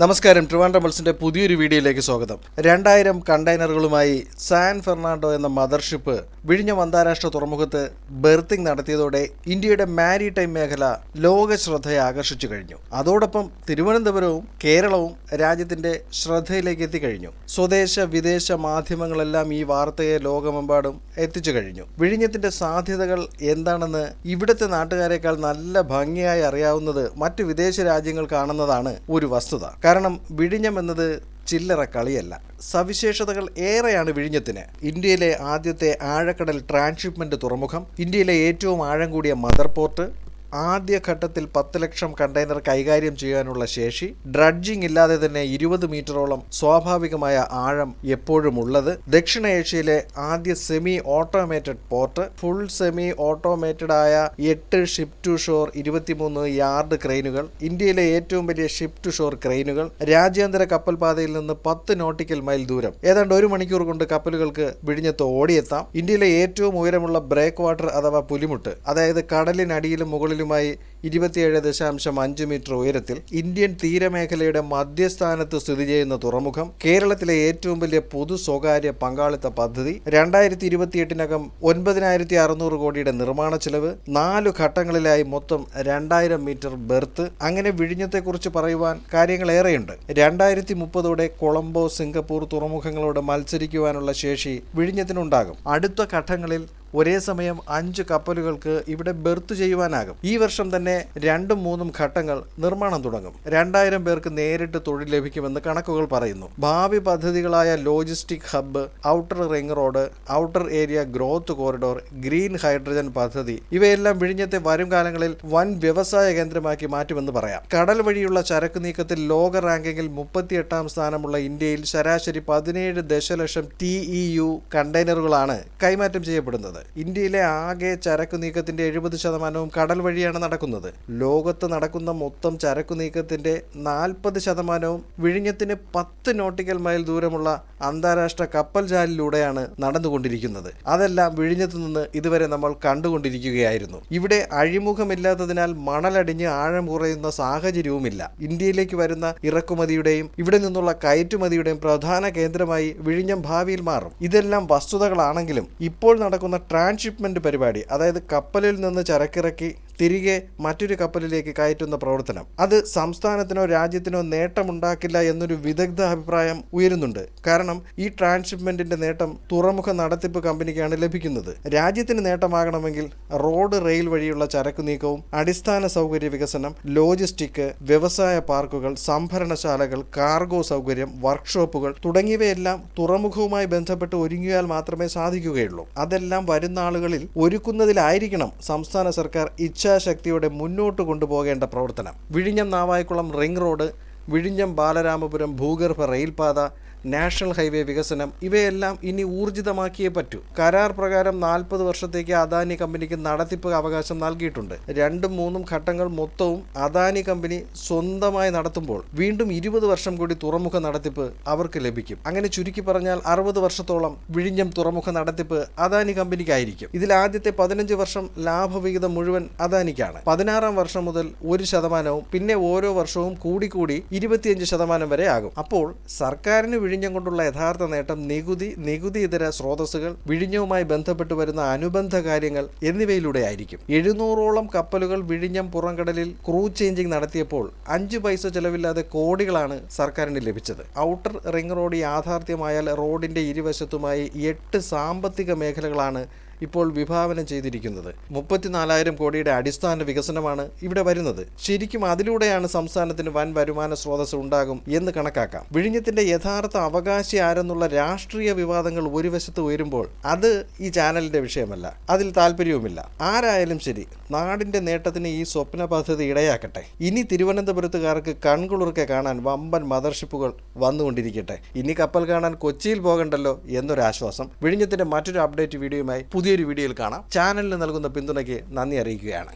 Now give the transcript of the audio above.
നമസ്കാരം. ട്രിവാൻഡ്രം പുതിയൊരു വീഡിയോയിലേക്ക് സ്വാഗതം. രണ്ടായിരം കണ്ടെയ്നറുകളുമായി സാൻ ഫെർണാണ്ടോ എന്ന മദർഷിപ്പ് വിഴിഞ്ഞം അന്താരാഷ്ട്ര തുറമുഖത്ത് ബെർത്തിങ് നടത്തിയതോടെ ഇന്ത്യയുടെ മാരിടൈം മേഖല ലോക ശ്രദ്ധയെ ആകർഷിച്ചു കഴിഞ്ഞു. അതോടൊപ്പം തിരുവനന്തപുരവും കേരളവും രാജ്യത്തിന്റെ ശ്രദ്ധയിലേക്ക് എത്തിക്കഴിഞ്ഞു. സ്വദേശ വിദേശ മാധ്യമങ്ങളെല്ലാം ഈ വാർത്തയെ ലോകമെമ്പാടും എത്തിച്ചു കഴിഞ്ഞു. വിഴിഞ്ഞത്തിന്റെ സാധ്യതകൾ എന്താണെന്ന് ഇവിടുത്തെ നാട്ടുകാരെക്കാൾ നല്ല ഭംഗിയായി അറിയാവുന്നത് മറ്റ് വിദേശ രാജ്യങ്ങൾ കാണുന്നതാണ് ഒരു വസ്തുത. കാരണം വിഴിഞ്ഞം എന്നത് ചില്ലറ കളിയല്ല. സവിശേഷതകൾ ഏറെയാണ് വിഴിഞ്ഞത്തിന്. ഇന്ത്യയിലെ ആദ്യത്തെ ആഴക്കടൽ ട്രാൻസ്ഷിപ്മെന്റ് തുറമുഖം ഇന്ത്യയിലെ ഏറ്റവും ആഴം കൂടിയ മദർ പോർട്ട് ആദ്യ ഘട്ടത്തിൽ പത്ത് ലക്ഷം കണ്ടെയ്നർ കൈകാര്യം ചെയ്യാനുള്ള ശേഷി. ഡ്രഡ്ജിംഗ് ഇല്ലാതെ തന്നെ ഇരുപത് മീറ്ററോളം സ്വാഭാവികമായ ആഴം എപ്പോഴും ഉള്ളത്. ദക്ഷിണ ഏഷ്യയിലെ ആദ്യ semi automated port full semi automated ആയ എട്ട് ഷിപ്പ് ടു ഷോർ ഇരുപത്തിമൂന്ന് യാർഡ് ക്രെയിനുകൾ ഇന്ത്യയിലെ ഏറ്റവും വലിയ ഷിപ്പ് ടു ഷോർ ക്രെയിനുകൾ രാജ്യാന്തര കപ്പൽ പാതയിൽ നിന്ന് പത്ത് നോട്ടിക്കൽ മൈൽ ദൂരം. ഏതാണ്ട് ഒരു മണിക്കൂർ കൊണ്ട് കപ്പലുകൾക്ക് വിഴിഞ്ഞത്ത് ഓടിയെത്താം. ഇന്ത്യയിലെ ഏറ്റവും ഉയരമുള്ള ബ്രേക്ക് വാട്ടർ അഥവാ പുലിമുട്ട് അതായത് കടലിനടിയിലും മുകളിലുമായി ഇരുപത്തിയേഴ് ദശാംശം അഞ്ച് മീറ്റർ ഉയരത്തിൽ ഇന്ത്യൻ തീരമേഖലയുടെ മധ്യസ്ഥാനത്ത് സ്ഥിതി ചെയ്യുന്ന തുറമുഖം കേരളത്തിലെ ഏറ്റവും വലിയ പൊതു സ്വകാര്യ പങ്കാളിത്ത പദ്ധതി. രണ്ടായിരത്തി ഇരുപത്തിയെട്ടിനകം ഒൻപതിനായിരത്തി അറുന്നൂറ് കോടിയുടെ നിർമ്മാണ ചെലവ്. നാലു ഘട്ടങ്ങളിലായി മൊത്തം രണ്ടായിരം മീറ്റർ ബെർത്ത്. അങ്ങനെ വിഴിഞ്ഞത്തെക്കുറിച്ച് പറയുവാൻ കാര്യങ്ങളേറെയുണ്ട്. രണ്ടായിരത്തി മുപ്പതോടെ കൊളംബോ സിംഗപ്പൂർ തുറമുഖങ്ങളോട് മത്സരിക്കുവാനുള്ള ശേഷി വിഴിഞ്ഞത്തിനുണ്ടാകും. അടുത്ത ഘട്ടങ്ങളിൽ ഒരേ സമയം അഞ്ച് കപ്പലുകൾക്ക് ഇവിടെ ബെർത്ത് ചെയ്യുവാനാകും. ഈ വർഷം തന്നെ രണ്ടും മൂന്നും ഘട്ടങ്ങൾ നിർമ്മാണം തുടങ്ങും. രണ്ടായിരം പേർക്ക് നേരിട്ട് തൊഴിൽ ലഭിക്കുമെന്ന് കണക്കുകൾ പറയുന്നു. ഭാവി പദ്ധതികളായ logistic hub outer ring road outer area growth corridor green hydrogen പദ്ധതി ഇവയെല്ലാം വിഴിഞ്ഞത്തെ വരും കാലങ്ങളിൽ വൻ വ്യവസായ കേന്ദ്രമാക്കി മാറ്റുമെന്ന് പറയാം. കടൽ വഴിയുള്ള ചരക്ക് നീക്കത്തിൽ ലോക റാങ്കിങ്ങിൽ മുപ്പത്തിയെട്ടാം സ്ഥാനമുള്ള ഇന്ത്യയിൽ ശരാശരി പതിനേഴ് ദശലക്ഷം ടി ഇ യു കണ്ടെയ്നറുകളാണ് കൈമാറ്റം ചെയ്യപ്പെടുന്നത്. ഇന്ത്യയിലെ ആകെ ചരക്കു നീക്കത്തിന്റെ എഴുപത് ശതമാനവും കടൽ വഴിയാണ് നടക്കുന്നത്. ലോകത്ത് നടക്കുന്ന മൊത്തം ചരക്കു നീക്കത്തിന്റെ നാൽപ്പത് ശതമാനവും വിഴിഞ്ഞത്തിന് പത്ത് നോട്ടിക്കൽ മൈൽ ദൂരമുള്ള അന്താരാഷ്ട്ര കപ്പൽ ചാലിലൂടെയാണ് നടന്നുകൊണ്ടിരിക്കുന്നത്. അതെല്ലാം വിഴിഞ്ഞത്ത് നിന്ന് ഇതുവരെ നമ്മൾ കണ്ടുകൊണ്ടിരിക്കുകയായിരുന്നു. ഇവിടെ അഴിമുഖമില്ലാത്തതിനാൽ മണലടിഞ്ഞ് ആഴം കുറയുന്ന സാഹചര്യവുമില്ല. ഇന്ത്യയിലേക്ക് വരുന്ന ഇറക്കുമതിയുടെയും ഇവിടെ നിന്നുള്ള കയറ്റുമതിയുടെയും പ്രധാന കേന്ദ്രമായി വിഴിഞ്ഞം ഭാവിയിൽ മാറും. ഇതെല്ലാം വസ്തുതകളാണെങ്കിലും ഇപ്പോൾ നടക്കുന്ന ട്രാൻസ്ഷിപ്മെന്റ് പരിപാടി അതായത് കപ്പലിൽ നിന്ന് ചരക്കിറക്കി തിരികെ മറ്റൊരു കപ്പലിലേക്ക് കയറ്റുന്ന പ്രവർത്തനം. അത് സംസ്ഥാനത്തിനോ രാജ്യത്തിനോ നേട്ടമുണ്ടാക്കില്ല എന്നൊരു വിദഗ്ധ അഭിപ്രായം ഉയരുന്നുണ്ട്. കാരണം ഈ ട്രാൻസ്ഷിപ്മെന്റിന്റെ നേട്ടം തുറമുഖ നടത്തിപ്പ് കമ്പനിക്കാണ് ലഭിക്കുന്നത്. രാജ്യത്തിന് നേട്ടമാകണമെങ്കിൽ റോഡ് റെയിൽ വഴിയുള്ള ചരക്കു നീക്കവും അടിസ്ഥാന സൗകര്യ വികസനം ലോജിസ്റ്റിക് വ്യവസായ പാർക്കുകൾ സംഭരണശാലകൾ കാർഗോ സൗകര്യം വർക്ക്ഷോപ്പുകൾ തുടങ്ങിയവയെല്ലാം തുറമുഖവുമായി ബന്ധപ്പെട്ട് ഒരുങ്ങിയാൽ മാത്രമേ സാധിക്കുകയുള്ളൂ. അതെല്ലാം വരുന്ന ആളുകളിൽ ഒരുക്കുന്നതിലായിരിക്കണം സംസ്ഥാന സർക്കാർ ഇച്ഛാശക്തിയോടെ മുന്നോട്ട് കൊണ്ടുപോകേണ്ട പ്രവർത്തനം. വിഴിഞ്ഞം നാവായിക്കുളം റിംഗ് റോഡ് വിഴിഞ്ഞം ബാലരാമപുരം ഭൂഗർഭ റെയിൽപാത നാഷണൽ ഹൈവേ വികസനം ഇവയെല്ലാം ഇനി ഊർജിതമാക്കിയേ പറ്റൂ. കരാർ പ്രകാരം നാൽപ്പത് വർഷത്തേക്ക് അദാനി കമ്പനിക്ക് നടത്തിപ്പ് അവകാശം നൽകിയിട്ടുണ്ട്. രണ്ടും മൂന്നും ഘട്ടങ്ങൾ മൊത്തവും അദാനി കമ്പനി സ്വന്തമായി നടത്തുമ്പോൾ വീണ്ടും ഇരുപത് വർഷം കൂടി തുറമുഖ നടത്തിപ്പ് അവർക്ക് ലഭിക്കും. അങ്ങനെ ചുരുക്കി പറഞ്ഞാൽ അറുപത് വർഷത്തോളം വിഴിഞ്ഞം തുറമുഖ നടത്തിപ്പ് അദാനി കമ്പനിക്കായിരിക്കും. ഇതിൽ ആദ്യത്തെ പതിനഞ്ച് വർഷം ലാഭവിഹിതം മുഴുവൻ അദാനിക്കാണ്. പതിനാറാം വർഷം മുതൽ ഒരു ശതമാനവും പിന്നെ ഓരോ വർഷവും കൂടിക്കൂടി ഇരുപത്തിയഞ്ച് ശതമാനം വരെ ആകും. അപ്പോൾ സർക്കാരിന് വിഴിഞ്ഞം കൊണ്ടുള്ള യഥാർത്ഥ നേട്ടം നികുതി നികുതി ഇതര സ്രോതസ്സുകൾ വിഴിഞ്ഞവുമായി ബന്ധപ്പെട്ട് വരുന്ന അനുബന്ധ കാര്യങ്ങൾ എന്നിവയിലൂടെ ആയിരിക്കും എഴുന്നൂറോളം കപ്പലുകൾ വിഴിഞ്ഞം പുറംകടലിൽ ക്രൂ ചേഞ്ചിങ് നടത്തിയപ്പോൾ അഞ്ചു പൈസ ചെലവില്ലാതെ കോടികളാണ് സർക്കാരിന് ലഭിച്ചത്. ഔട്ടർ റിംഗ് റോഡ് യാഥാർത്ഥ്യമായാൽ റോഡിന്റെ ഇരുവശത്തുമായി എട്ട് സാമ്പത്തിക മേഖലകളാണ് ഇപ്പോൾ വിഭാവനം ചെയ്തിരിക്കുന്നത്. മുപ്പത്തിനാലായിരം കോടിയുടെ അടിസ്ഥാന വികസനമാണ് ഇവിടെ വരുന്നത്. ശരിക്കും അതിലൂടെയാണ് സംസ്ഥാനത്തിന് വൻ വരുമാന സ്രോതസ് ഉണ്ടാകും എന്ന് കണക്കാക്കാം. വിഴിഞ്ഞത്തിന്റെ യഥാർത്ഥ അവകാശി ആരെന്നുള്ള രാഷ്ട്രീയ വിവാദങ്ങൾ ഒരു വശത്ത് ഉയരുമ്പോൾ അത് ഈ ചാനലിന്റെ വിഷയമല്ല. അതിൽ താല്പര്യവുമില്ല. ആരായാലും ശരി നാടിന്റെ നേട്ടത്തിന് ഈ സ്വപ്ന പദ്ധതി ഇടയാക്കട്ടെ. ഇനി തിരുവനന്തപുരത്തുകാർക്ക് കൺകുളിർക്കെ കാണാൻ വമ്പൻ മദർഷിപ്പുകൾ വന്നുകൊണ്ടിരിക്കട്ടെ. ഇനി കപ്പൽ കാണാൻ കൊച്ചിയിൽ പോകണ്ടല്ലോ എന്നൊരാശ്വാസം. വിഴിഞ്ഞത്തിന്റെ മറ്റൊരു അപ്ഡേറ്റ് വീഡിയോയുമായി പുതിയൊരു വീഡിയോയിൽ കാണാം. ചാനലിന് നൽകുന്ന പിന്തുണയ്ക്ക് നന്ദി അറിയിക്കുകയാണ്.